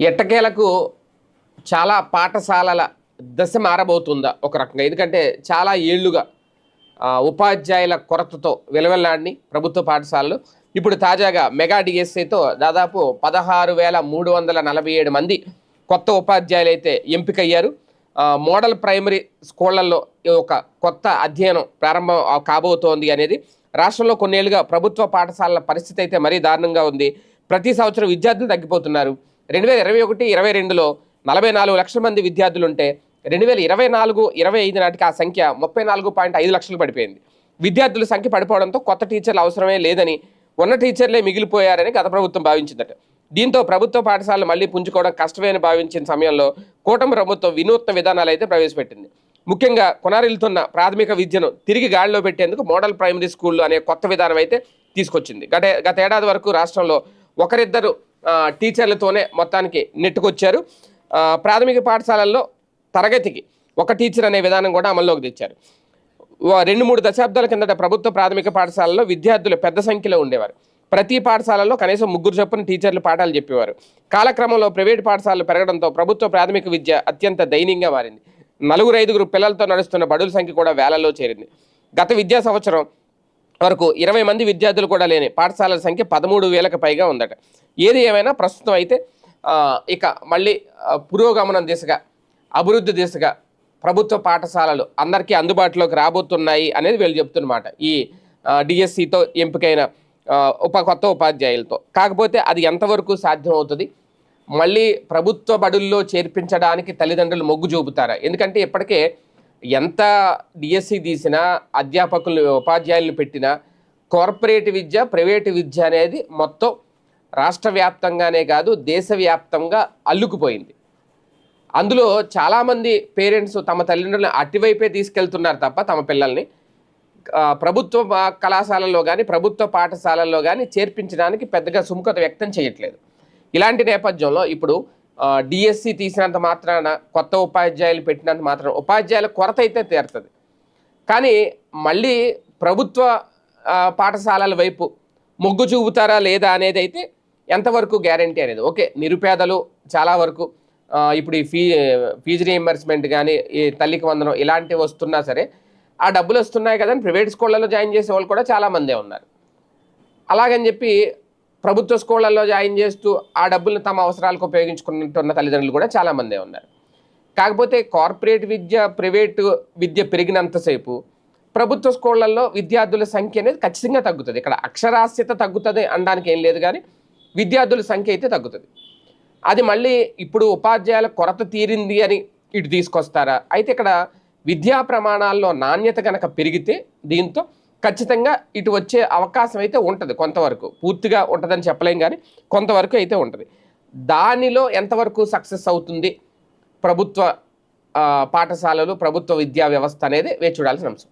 ఎట్టకేలకు చాలా పాఠశాలల దశ మారబోతుందా ఒక రకంగా? ఎందుకంటే చాలా ఏళ్ళుగా ఉపాధ్యాయుల కొరతతో వెలవెల్లాడిని ప్రభుత్వ పాఠశాలలు. ఇప్పుడు తాజాగా మెగా డిఎస్సితో దాదాపు పదహారు వేల మూడు వందల నలభై ఏడు మంది కొత్త ఉపాధ్యాయులు అయితే ఎంపికయ్యారు మోడల్ ప్రైమరీ స్కూళ్ళలో ఒక కొత్త అధ్యయనం ప్రారంభం కాబోతోంది అనేది. రాష్ట్రంలో కొన్నేళ్ళుగా ప్రభుత్వ పాఠశాలల పరిస్థితి అయితే మరీ దారుణంగా ఉంది. ప్రతి సంవత్సరం విద్యార్థులు తగ్గిపోతున్నారు. రెండు వేల ఇరవై ఒకటి ఇరవై రెండులో నలభై నాలుగు లక్షల మంది విద్యార్థులు ఉంటే రెండు వేల ఇరవై నాలుగు ఇరవై ఐదు నాటికి ఆ సంఖ్య ముప్పై నాలుగు పాయింట్ ఐదు లక్షలు పడిపోయింది. విద్యార్థుల సంఖ్య పడిపోవడంతో కొత్త టీచర్లు అవసరమే లేదని ఉన్న టీచర్లే మిగిలిపోయారని గత ప్రభుత్వం భావించిందట. దీంతో ప్రభుత్వ పాఠశాలలు మళ్ళీ పుంజుకోవడం కష్టమే అని భావించిన సమయంలో కూటమి ప్రభుత్వం వినూత్న విధానాలు అయితే ప్రవేశపెట్టింది. ముఖ్యంగా కొనారిల్తున్న ప్రాథమిక విద్యను తిరిగి గాడిలో పెట్టేందుకు మోడల్ ప్రైమరీ స్కూళ్ళు అనే కొత్త విధానం అయితే తీసుకొచ్చింది. గత గత ఏడాది వరకు రాష్ట్రంలో ఒకరిద్దరు టీచర్లతోనే మొత్తానికి నెట్టుకొచ్చారు. ప్రాథమిక పాఠశాలల్లో తరగతికి ఒక టీచర్ అనే విధానం కూడా అమల్లోకి తెచ్చారు. రెండు మూడు దశాబ్దాల కిందట ప్రభుత్వ ప్రాథమిక పాఠశాలలో విద్యార్థులు పెద్ద సంఖ్యలో ఉండేవారు. ప్రతి పాఠశాలలో కనీసం ముగ్గురు చొప్పున టీచర్లు పాఠాలు చెప్పేవారు. కాలక్రమంలో ప్రైవేట్ పాఠశాలలు పెరగడంతో ప్రభుత్వ ప్రాథమిక విద్య అత్యంత దయనీయంగా మారింది. నలుగురు ఐదుగురు పిల్లలతో నడుస్తున్న బడుల సంఖ్య కూడా వేలలో చేరింది. గత విద్యా సంవత్సరం వరకు ఇరవై మంది విద్యార్థులు కూడా లేని పాఠశాలల సంఖ్య పదమూడు వేలకు పైగా ఉందట. ఏది ఏమైనా ప్రస్తుతం అయితే ఇక మళ్ళీ పురోగమనం దిశగా అభివృద్ధి దిశగా ప్రభుత్వ పాఠశాలలు అందరికీ అందుబాటులోకి రాబోతున్నాయి అనేది వీళ్ళు చెప్తున్నమాట. ఈ డిఎస్సితో ఎంపికైన ఉప కొత్త ఉపాధ్యాయులతో. కాకపోతే అది ఎంతవరకు సాధ్యం అవుతుంది మళ్ళీ ప్రభుత్వ బడుల్లో చేర్పించడానికి తల్లిదండ్రులు మొగ్గు చూపుతారా? ఎందుకంటే ఇప్పటికే ఎంత డిఎస్సి తీసినా అధ్యాపకులు ఉపాధ్యాయులు పెట్టినా కార్పొరేట్ విద్య ప్రైవేటు విద్య అనేది మొత్తం రాష్ట్ర వ్యాప్తంగానే కాదు దేశవ్యాప్తంగా అల్లుకుపోయింది. అందులో చాలామంది పేరెంట్స్ తమ తల్లిదండ్రులను అటువైపే తీసుకెళ్తున్నారు తప్ప తమ పిల్లల్ని ప్రభుత్వ కళాశాలల్లో కానీ ప్రభుత్వ పాఠశాలల్లో కానీ చేర్పించడానికి పెద్దగా సుముఖత వ్యక్తం చేయట్లేదు. ఇలాంటి నేపథ్యంలో ఇప్పుడు డిఎస్సి తీసినంత మాత్రాన కొత్త ఉపాధ్యాయులు పెట్టినంత మాత్రాన ఉపాధ్యాయుల కొరత అయితే తీరుతుంది. కానీ మళ్ళీ ప్రభుత్వ పాఠశాలల వైపు మొగ్గు చూపుతారా లేదా అనేది అయితే ఎంతవరకు గ్యారంటీ అనేది. ఓకే నిరుపేదలు చాలా వరకు ఇప్పుడు ఈ ఫీ ఫీజు రీఎంబర్స్మెంట్ కానీ ఈ తల్లికి వందనం ఇలాంటివి వస్తున్నా సరే ఆ డబ్బులు వస్తున్నాయి కదా అని ప్రైవేట్ స్కూళ్ళలో జాయిన్ చేసే వాళ్ళు కూడా చాలామందే ఉన్నారు. అలాగని చెప్పి ప్రభుత్వ స్కూళ్ళల్లో జాయిన్ చేస్తూ ఆ డబ్బులను తమ అవసరాలకు ఉపయోగించుకుంటున్న తల్లిదండ్రులు కూడా చాలామందే ఉన్నారు. కాకపోతే కార్పొరేట్ విద్య ప్రైవేటు విద్య పెరిగినంతసేపు ప్రభుత్వ స్కూళ్ళల్లో విద్యార్థుల సంఖ్య అనేది ఖచ్చితంగా తగ్గుతుంది. ఇక్కడ అక్షరాస్యత తగ్గుతుంది అనడానికి ఏం లేదు కానీ విద్యార్థుల సంఖ్య అయితే తగ్గుతుంది. అది మళ్ళీ ఇప్పుడు ఉపాధ్యాయుల కొరత తీరింది అని ఇటు తీసుకొస్తారా? అయితే ఇక్కడ విద్యా ప్రమాణాల్లో నాణ్యత కనుక పెరిగితే దీంతో ఖచ్చితంగా ఇటు వచ్చే అవకాశం అయితే ఉంటుంది కొంతవరకు. పూర్తిగా ఉంటుందని చెప్పలేం కానీ కొంతవరకు అయితే ఉంటుంది. దానిలో ఎంతవరకు సక్సెస్ అవుతుంది? ప్రభుత్వ పాఠశాలలు ప్రభుత్వ విద్యా వ్యవస్థ అనేది వేచి చూడాల్సిన అంశం.